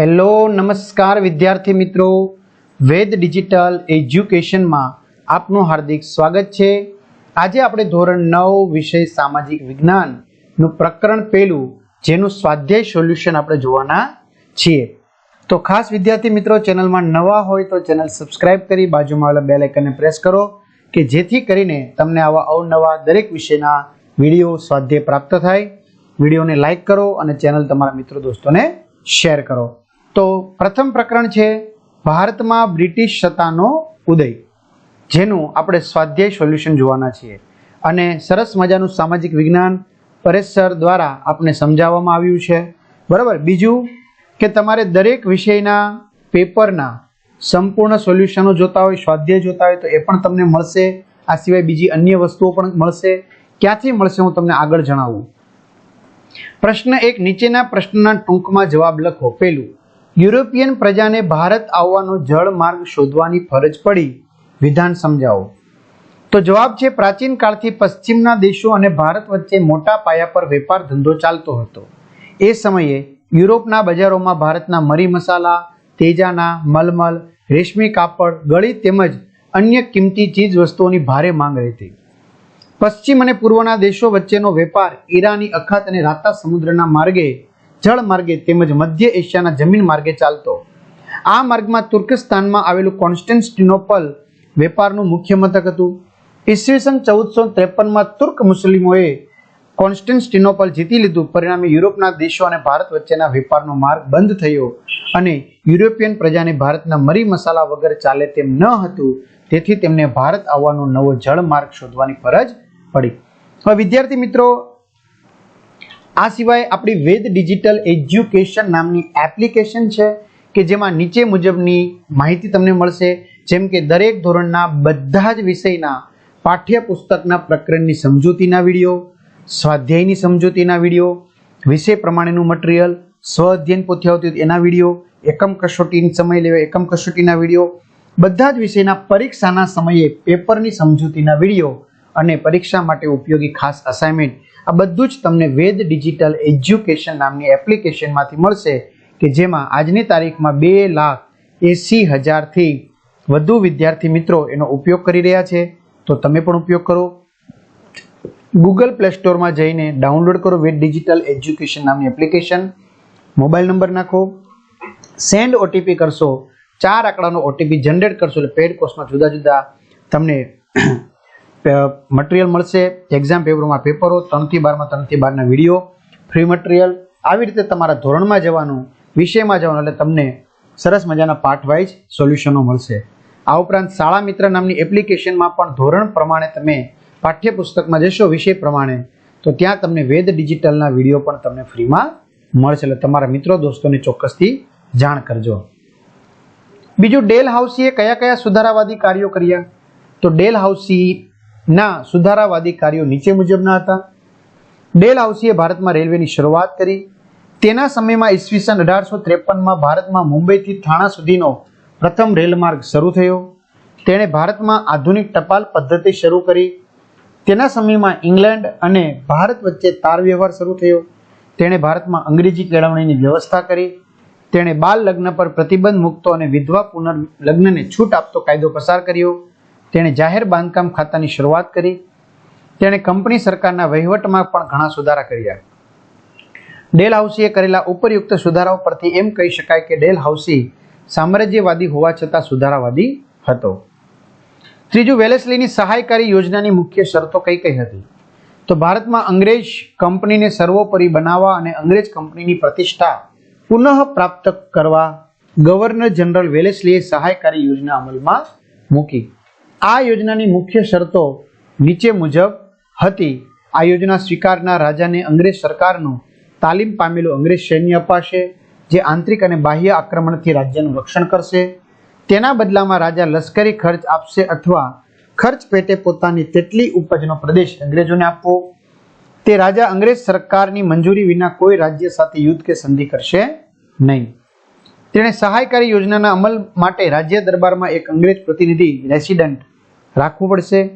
Hello, નમસ્કાર વિદ્યાર્થી મિત્રો. વેદ ડિજિટલ એજ્યુકેશનમાં આપનું હાર્દિક સ્વાગત છે. આજે આપણે ધોરણ નવ વિષય સામાજિક વિજ્ઞાનનું પ્રકરણ પહેલું જેનું સ્વાધ્યાય સોલ્યુશન આપણે જોવાના છીએ. તો ખાસ વિદ્યાર્થી મિત્રો, ચેનલમાં નવા હોય તો ચેનલ સબસ્ક્રાઇબ કરી બાજુમાં આવેલા બેલ આઇકનને પ્રેસ કરો, કે જેથી કરીને તમને આવા અવનવા દરેક વિષયના વીડિયો સ્વાધ્યાય પ્રાપ્ત થાય. વિડીયોને લાઇક કરો અને ચેનલ તમારા મિત્રો દોસ્તોને શેર કરો. તો પ્રથમ પ્રકરણ છે, ભારતમાં બ્રિટિશ સત્તાનો ઉદય, જેનું આપણે સ્વાધ્યાય સોલ્યુશન જોવાના છીએ. અને સરસ મજાનું સામાજિક વિજ્ઞાન પરેશ સર દ્વારા આપણે સમજાવવામાં આવ્યું છે. બરાબર? બીજું કે તમારે દરેક વિષયના પેપરના સંપૂર્ણ સોલ્યુશનો જોતા હોય, સ્વાધ્યાય જોતા હોય, તો એ પણ તમને મળશે. આ સિવાય બીજી અન્ય વસ્તુઓ પણ મળશે. ક્યાંથી મળશે હું તમને આગળ જણાવું? પ્રશ્ન એક, નીચેના પ્રશ્નના ટૂંકમાં જવાબ લખો. પેલું યુરોપિયન પ્રજાને ભારત આવવાનો જળ માર્ગ શોધવાની ફરજ પડી. વિધાન સમજાવો. તો જવાબ છે, પ્રાચીન કાળથી પશ્ચિમના દેશો અને ભારત વચ્ચે મોટા પાયા પર વેપાર ધંધો ચાલતો હતો. એ સમયે યુરોપના બજારોમાં ભારતના મરી મસાલા, તેજાના મલમલ, રેશમી કાપડ, ગળી તેમજ અન્ય કિંમતી ચીજ વસ્તુઓની ભારે માંગ રહેતી. પશ્ચિમ અને પૂર્વના દેશો વચ્ચેનો વેપાર ઈરાની અખાત અને રાતા સમુદ્રના માર્ગે જળ માર્ગે તેમજ મધ્ય એશિયાના જમીન માર્ગે ચાલતો. આ માર્ગમાં તુર્કસ્તાનમાં આવેલું કોન્સ્ટન્ટિનોપલ વેપારનું મુખ્ય મથક હતું. ઈસવીસન ચૌદસો ત્રેપનમાં તુર્ક મુસ્લિમોએ કોન્સ્ટન્ટિનોપલ જીતી લીધું. પરિણામે યુરોપના દેશો અને ભારત વચ્ચેના વેપારનો માર્ગ બંધ થયો અને યુરોપિયન પ્રજાને ભારતના મરી મસાલા વગર ચાલે તેમ ન હતું. તેથી તેમને ભારત આવવાનો નવો જળ માર્ગ શોધવાની ફરજ પડી. હવે વિદ્યાર્થી મિત્રો આ સિવાય આપણી વેદ ડિજિટલ એજ્યુકેશન નામની એપ્લિકેશન છે કે જેમાં નીચે મુજબની માહિતી તમને મળશે. જેમ કે દરેક ધોરણના બધા જ વિષયના પાઠ્યપુસ્તકના પ્રકરણની સમજૂતીના વીડિયો, સ્વાધ્યાયની સમજૂતીના વીડિયો, વિષય પ્રમાણેનું મટીરિયલ સ્વ અધ્યયન પોથી આવતી એના વીડિયો, એકમ કસોટીની સમય લેવા એકમ કસોટીના વીડિયો, બધા જ વિષયના પરીક્ષાના સમયે પેપરની સમજૂતીના વીડિયો અને પરીક્ષા માટે ઉપયોગી ખાસ અસાઇનમેન્ટ આ બધું જ તમને વેદ ડિજિટલ એજ્યુકેશન નામની એપ્લિકેશનમાંથી મળશે કે જેમાં આજની તારીખમાં બે લાખ એંસી હજારથી વધુ વિદ્યાર્થી મિત્રો એનો ઉપયોગ કરી રહ્યા છે. તો તમે પણ ઉપયોગ કરો. ગૂગલ પ્લે સ્ટોરમાં જઈને ડાઉનલોડ કરો વેદ ડિજિટલ એજ્યુકેશન નામની એપ્લિકેશન. મોબાઈલ નંબર નાખો. સેન્ડ ઓટીપી કરશો. ચાર આંકડાનો ઓટીપી જનરેટ કરશો એટલે પેડ કોર્સમાં જુદા જુદા તમને મટીરિયલ મળશે એક્ઝામ પેપરમાં પેપરો ત્રણથી બારમાં ત્રણથી બારના વીડિયો ફ્રી મટીરિયલ આવી રીતે તમારા ધોરણમાં જવાનું, વિષયમાં જવાનું, એટલે તમને સરસ મજાના પાર્ટ વાઇઝ સોલ્યુશનો મળશે. આ ઉપરાંત શાળા મિત્ર નામની એપ્લિકેશનમાં પણ ધોરણ પ્રમાણે તમે પાઠ્યપુસ્તકમાં જશો, વિષય પ્રમાણે, તો ત્યાં તમને વેદ ડિજિટલના વીડિયો પણ તમને ફ્રીમાં મળશે. એટલે તમારા મિત્રો, દોસ્તોને ચોક્કસથી જાણ કરજો. બીજું ડેલ હાઉસીએ કયા કયા સુધારાવાદી કાર્યો કર્યા? તો ડેલ હાઉસીના સુધારાવાદી કાર્યો નીચે મુજબના હતા. ડેલ હાઉસીએ ભારતમાં રેલવેની શરૂઆત કરી. તેના સમયમાં ઈસવીસન અઢારસો ત્રેપનમાં ભારતમાં મુંબઈથી થાણા સુધીનો પ્રથમ રેલમાર્ગ શરૂ થયો. તેણે ભારતમાં આધુનિક ટપાલ પદ્ધતિ શરૂ કરી. તેના સમયમાં ઇંગ્લેન્ડ અને ભારત વચ્ચે તાર વ્યવહાર શરૂ થયો. તેણે ભારતમાં અંગ્રેજી કેળવણીની વ્યવસ્થા કરી. તેણે બાલ લગ્ન પર પ્રતિબંધ મૂકતો અને વિધવા પુનર્લગ્નને છૂટ આપતો કાયદો પસાર કર્યો. તેણે જાહેર બાંધકામ ખાતાની શરૂઆત કરી. તેણે કંપની સરકારના વહીવટમાં પણ ઘણા સુધારા કર્યા. ડેલ હાઉસીએ કરેલા ઉપરયુક્ત સુધારાઓ પરથી એમ કહી શકાય કે ડેલ હાઉસી સામ્રાજ્યવાદી હોવા છતાં સુધારાવાદી હતો. ત્રીજું, વેલેસલીની સહાયકારી યોજનાની મુખ્ય શરતો કઈ કઈ હતી? તો ભારતમાં અંગ્રેજ કંપનીને સર્વોપરી બનાવવા અને અંગ્રેજ કંપનીની પ્રતિષ્ઠા પુનઃ પ્રાપ્ત કરવા ગવર્નર જનરલ વેલેસલીએ સહાયકારી યોજના અમલમાં મૂકી. આ યોજનાની મુખ્ય શરતો નીચે મુજબ હતી. આ યોજના સ્વીકારનાર રાજાને અંગ્રેજ સરકારનું તાલીમ પામેલું અંગ્રેજ સૈન્ય અપાશે, જે આંતરિક અને બાહ્ય આક્રમણથી રાજ્યનું રક્ષણ કરશે. તેના બદલામાં રાજા લશ્કરી ખર્ચ આપશે અથવા ખર્ચ પેટે પોતાની તેટલી ઉપજનો પ્રદેશ અંગ્રેજોને આપવો. તે રાજા અંગ્રેજ સરકારની મંજૂરી વિના કોઈ રાજ્ય સાથે યુદ્ધ કે સંધિ કરશે નહીં. તેણે સહાયકારી યોજનાના અમલ માટે રાજ્ય દરબારમાં એક અંગ્રેજ પ્રતિનિધિ, રેસિડન્ટ રાખવું પડશે.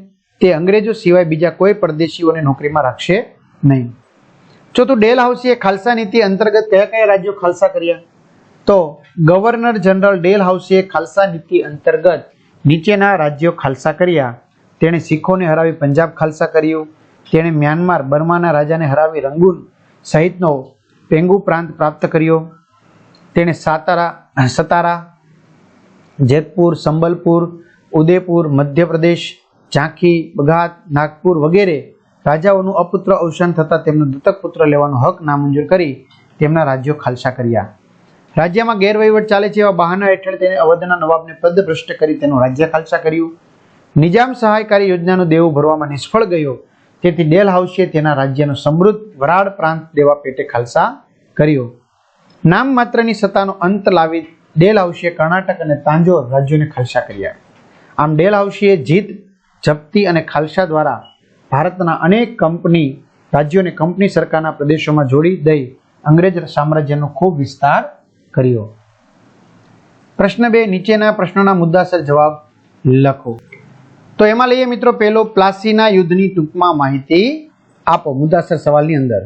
તે અંગ્રેજો સિવાય બીજા કોઈ પરદેશીઓને નોકરીમાં રાખશે નહીં. ચોથું, ડેલ હાઉસીએ ખાલસા નીતિ અંતર્ગત કયા કયા રાજ્યો ખાલસા કર્યા? તો ગવર્નર જનરલ ડેલ હાઉસે ખાલસા નીતિ અંતર્ગત નીચેના રાજ્યો ખાલસા કર્યા. તેણે શીખોને હરાવી પંજાબ ખાલસા કર્યું. તેણે મ્યાનમાર, બર્માના રાજાને હરાવી રંગૂન સહિતનો પેંગુ પ્રાંત પ્રાપ્ત કર્યો. તેણે સાતારા, સતારા, જેતપુર, સંબલપુર ઉદયપુર, મધ્યપ્રદેશ, ઝાંખી બઘાત નાગપુર વગેરે રાજાઓનું અપુત્ર અવસાન થતાં તેમનો દત્તક પુત્ર લેવાનો હક નામંજૂર કરી તેમના રાજ્યો ખાલસા કર્યા. રાજ્યમાં ગેરવહીવટ ચાલે છે એવા બહાના હેઠળ તેને અવધના નવાબને પદભ્રષ્ટ કરી તેનું રાજ્ય ખાલસા કર્યું. નિજામ સહાયકારી યોજનાનું દેવું ભરવામાં નિષ્ફળ ગયો. તેથી ડેલ હાઉસે તેના રાજ્યનો સમૃદ્ધ વરાળ પ્રાંત દેવા પેટે ખાલસા કર્યો. નામ માત્રની સત્તાનો અંત લાવી ડેલ હાઉસે કર્ણાટક અને તાંજોર રાજ્યોને ખાલસા કર્યા. આમ ડેલ હાઉસીએ જીત, જપ્તી અને ખાલસા દ્વારા ભારતના અનેક કંપની રાજ્યોને કંપની સરકારના પ્રદેશોમાં જોડી દઈ અંગ્રેજ સામ્રાજ્યનો ખૂબ વિસ્તાર કર્યો. પ્રશ્ન બે, નીચેના પ્રશ્નોના મુદ્દાસર જવાબ લખો. તો એમાં લઈએ મિત્રો, પહેલો, પ્લાસીના યુદ્ધની ટૂંકમાં માહિતી આપો, મુદ્દાસર સવાલની અંદર.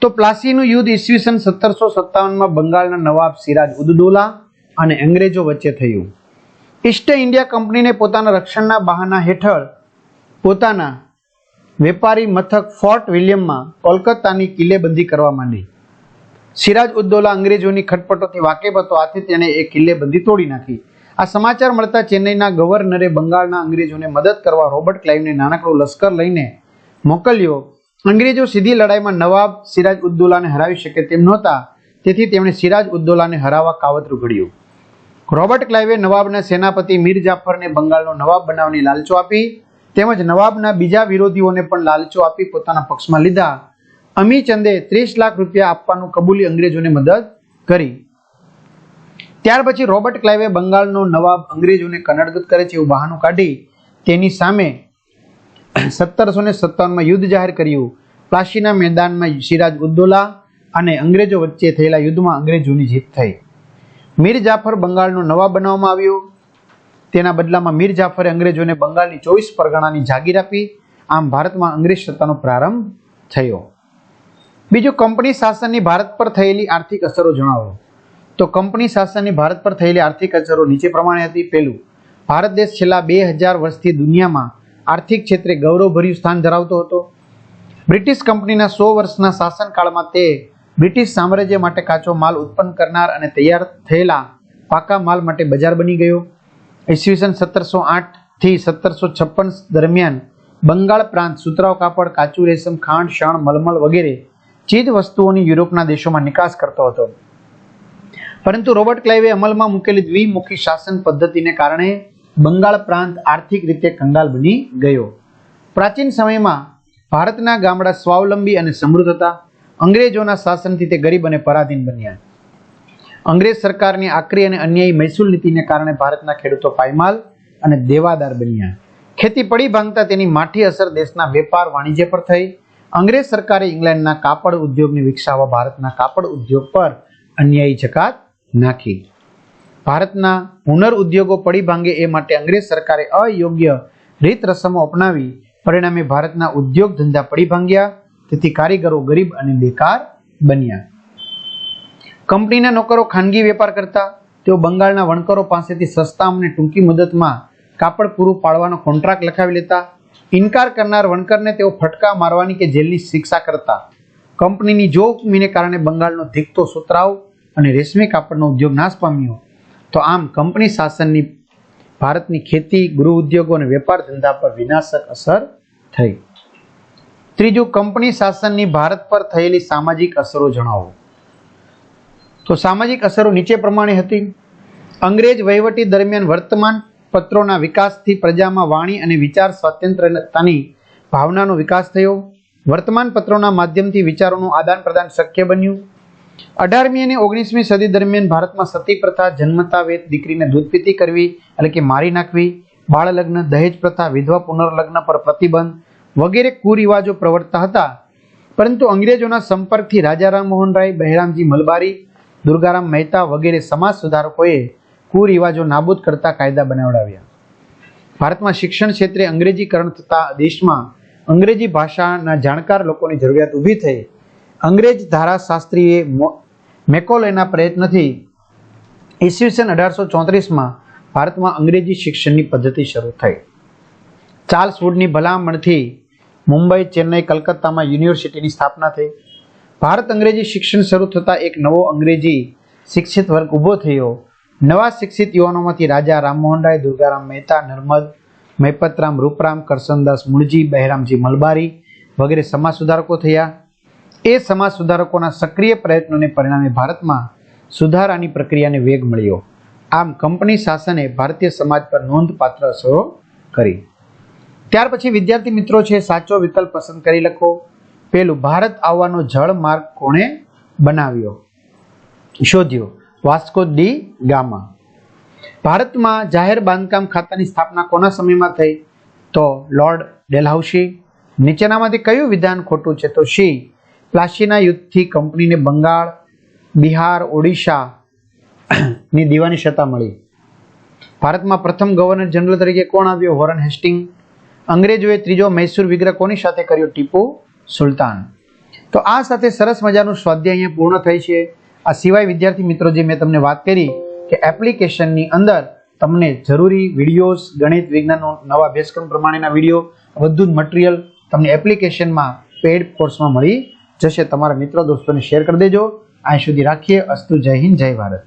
તો પ્લાસીનું યુદ્ધ ઈસવીસન સત્તરસો સત્તાવનમાં બંગાળના નવાબ સિરાજ ઉદદૌલા અને અંગ્રેજો વચ્ચે થયું. ઈસ્ટ ઇન્ડિયા કંપનીને પોતાના રક્ષણના બહાના હેઠળ પોતાના વેપારી મથક ફોર્ટ વિલિયમમાં કોલકાતાની કિલ્લેબંધી કરવા માંડી. સિરાજ ઉદ્દૌલા અંગ્રેજોની ખટપટોથી વાકેફ હતો. આથી તેણે એ કિલ્લેબંધી તોડી નાખી. આ સમાચાર મળતા ચેન્નઈના ગવર્નરે બંગાળના અંગ્રેજોને મદદ કરવા રોબર્ટ ક્લાઇવને નાનકડું લશ્કર લઈને મોકલ્યો. અંગ્રેજો સીધી લડાઈમાં નવાબ સિરાજ ઉદ્દૌલાને હરાવી શકે તેમ નહોતા. તેથી તેમણે સિરાજ ઉદ્દૌલાને હરાવવા કાવતરું ઘડ્યું. રોબર્ટ ક્લાઇવે નવાબના સેનાપતિ મીર જાફરને બંગાળનો નવાબ બનાવવાની લાલચો આપી તેમજ નવાબના બીજા વિરોધીઓને પણ લાલચો આપી પોતાના પક્ષમાં લીધા. અમીચંદે ત્રીસ લાખ રૂપિયા આપવાનું કબૂલી અંગ્રેજોને મદદ કરી. ત્યાર પછી રોબર્ટ ક્લાઇવે બંગાળનો નવાબ અંગ્રેજોને કનડગત કરે છે એવું બહાનું કાઢી તેની સામે સત્તરસો ને સત્તાવનમાં યુદ્ધ જાહેર કર્યું. પ્લાસીના મેદાનમાં સિરાજ ઉદ્દોલા અને અંગ્રેજો વચ્ચે થયેલા યુદ્ધમાં અંગ્રેજોની જીત થઈ. મીર જાફર બંગાળનો નવાબ બનાવવામાં આવ્યો. તેના બદલામાં મીર જાફરે અંગ્રેજોને બંગાળની ચોવીસ પરગણાની જાગીર આપી. આમ ભારતમાં અંગ્રેજ સત્તાનો પ્રારંભ થયો. બીજું, કંપની શાસનની ભારત પર થયેલી આર્થિક અસરો જણાવો. તો કંપની શાસનની ભારત પર થયેલી આર્થિક અસરો નીચે પ્રમાણે હતી. પહેલું, ભારત દેશ છેલ્લા બે હજાર વર્ષથી દુનિયામાં આર્થિક ક્ષેત્રે ગૌરવભર્યું સ્થાન ધરાવતો હતો. બ્રિટિશ કંપનીના સો વર્ષના શાસનકાળમાં તે બ્રિટિશ સામ્રાજ્ય માટે કાચો માલ ઉત્પન્ન કરનાર અને તૈયાર થયેલા પાકા માલ માટે બજાર બની ગયો. ઈસવીસન સત્તરસો આઠથી સત્તરસો છપ્પન દરમિયાન બંગાળ પ્રાંત સુતરાવ કાપડ, કાચું રેશમ, ખાંડ, શણ, મલમલ વગેરે ચીજ વસ્તુઓની યુરોપના દેશોમાં નિકાસ કરતો હતો. પરંતુ રોબર્ટ ક્લાઇવે અમલમાં મૂકેલી દ્વિમુખી શાસન પદ્ધતિને કારણે બંગાળ પ્રાંત આર્થિક રીતે કંગાલ બની ગયો. પ્રાચીન સમયમાં ભારતના ગામડા સ્વાવલંબી અને સમૃદ્ધ હતા. અંગ્રેજોના શાસનથી તે ગરીબ અને પરાધીન બન્યા. અંગ્રેજ સરકારની આકરી અને અન્યાયી મહેસૂલ નીતિને કારણે ભારતના ખેડૂતો પાયમાલ અને દેવાદાર બન્યા. ખેતી પડી ભાંગતા તેની માઠી અસર દેશના વેપાર વાણિજ્ય પર થઈ. અંગ્રેજ સરકારે ઇંગ્લેન્ડના કાપડ ઉદ્યોગને વિકસાવવા ભારતના કાપડ ઉદ્યોગ પર અન્યાયી જકાત નાખી. ભારતના હુનર ઉદ્યોગો પડી ભાંગે એ માટે અંગ્રેજ સરકારે અયોગ્ય રીત રસમો અપનાવી. પરિણામે ભારતના ઉદ્યોગ ધંધા પડી ભાંગ્યા. તેથી કારીગરો ગરીબ અને બેકાર બન્યા. કંપનીના નોકરો ખાનગી વેપાર કરતા, તેઓ બંગાળના વણકરો પાસેથી સસ્તા અને ટૂંકી મુદતમાં કાપડ પૂરું પાડવાનો કોન્ટ્રાક્ટ લખાવી લેતા, ઇનકાર કરનાર વણકરને તેઓ ફટકા મારવાની કે જેલની શિક્ષા કરતા. કંપનીની જોખમીને કારણે બંગાળનો ધીકતો સુતરાવ અને રેશમી કાપડનો ઉદ્યોગ નાશ પામ્યો, તો આમ કંપની શાસનની ભારતની ખેતી, ગૃહ ઉદ્યોગો અને વેપાર ધંધા પર વિનાશક અસર થઈ. ત્રીજું, કંપની શાસનની ભારત પર થયેલી સામાજિક અસરો જણાવો. તો સામાજિક અસરો નીચે પ્રમાણે હતી. અંગ્રેજ વહીવટી દરમિયાન વર્તમાન પત્રોના વિકાસથી પ્રજામાં વાણી અને વિચાર સ્વતંત્રતાની ભાવનાનો વિકાસ થયો. વર્તમાન પત્રોના માધ્યમથી વિચારોનું આદાન પ્રદાન શક્ય બન્યું. અઢારમી અને ઓગણીસમી સદી દરમિયાન ભારતમાં સતી પ્રથા, જન્મતા વેત દીકરીને દૂધપીતી કરવી, એટલે કે મારી નાખવી બાળ લગ્ન દહેજ પ્રથા, વિધવા પુનર્લગ્ન પર પ્રતિબંધ વગેરે કુરિવાજો પ્રવર્તતા હતા. પરંતુ અંગ્રેજોના સંપર્કથી રાજા રામમોહન રાય બહેરામજી મલબારી, દુર્ગારામ મહેતા વગેરે સમાજ સુધારકોએ કુરિવાજો નાબૂદ કરતા કાયદા બનાવડાવ્યા. ભારતમાં શિક્ષણ ક્ષેત્રે અંગ્રેજીકરણ થતા દેશમાં અંગ્રેજી ભાષાના જાણકાર લોકોની જરૂરિયાત ઊભી થઈ. અંગ્રેજ ધારાશાસ્ત્રીએ મેકોલેના પ્રયત્નથી ઈસવીસન અઢારસો ચોત્રીસમાં ભારતમાં અંગ્રેજી શિક્ષણની પદ્ધતિ શરૂ થઈ. ચાર્લ્સ વુડની ભલામણથી મુંબઈ, ચેન્નઈ, કલકત્તામાં યુનિવર્સિટીની સ્થાપના થઈ. ભારત અંગ્રેજી શિક્ષણ શરૂ થતાં એક નવો અંગ્રેજી શિક્ષિત વર્ગ ઊભો થયો. નવા શિક્ષિત યુવાનોમાંથી રાજા રામમોહન રાય દુર્ગારામ મહેતા, નર્મદ મૈપતરામ રૂપરામ કરસનદાસ મુળજી બહેરામજી મલબારી વગેરે સમાજ સુધારકો થયા. એ સમાજ સુધારકોના સક્રિય પ્રયત્નોને પરિણામે ભારતમાં સુધારાની પ્રક્રિયાને વેગ મળ્યો. આમ કંપની શાસને ભારતીય સમાજ પર નોંધપાત્ર અસરો કરી. ત્યાર પછી વિદ્યાર્થી મિત્રો છે, સાચો વિકલ્પ પસંદ કરી લખો. પેલું, ભારત આવવાનો જળ માર્ગ કોણે બનાવ્યો? શોધ્યો, વાસ્કો ડી ગામા. ભારતમાં જાહેર બાંધકામ ખાતાની સ્થાપના કોના સમયમાં થઈ? તો, લોર્ડ ડેલહાઉસી. નીચેનામાંથી કયું વિધાન ખોટું છે? તો શી પ્લાસીના યુદ્ધથી કંપનીને બંગાળ, બિહાર, ઓડિશા ની દીવાની સત્તા મળી. ભારતમાં પ્રથમ ગવર્નર જનરલ તરીકે કોણ આવ્યો? Warren Hastings. અંગ્રેજોએ ત્રીજો મૈસૂર વિગ્રહ કોની સાથે કર્યો? ટીપુ સુલતાન. તો આ સાથે સરસ મજાનું સ્વાધ્યાય અહીંયા પૂર્ણ થાય છે. આ સિવાય વિદ્યાર્થી મિત્રો, જે મેં તમને વાત કરી કે એપ્લિકેશનની અંદર તમને જરૂરી વિડીયોઝ, ગણિત વિજ્ઞાનનો નવા અભ્યાસક્રમ પ્રમાણેના વીડિયો બધું જ મટીરિયલ તમને એપ્લિકેશનમાં પેડ કોર્સમાં મળી જશે. તમારા મિત્રો, દોસ્તોને શેર કરી દેજો. અહીં સુધી રાખીએ. અસ્તુ જય હિન્દ, જય ભારત.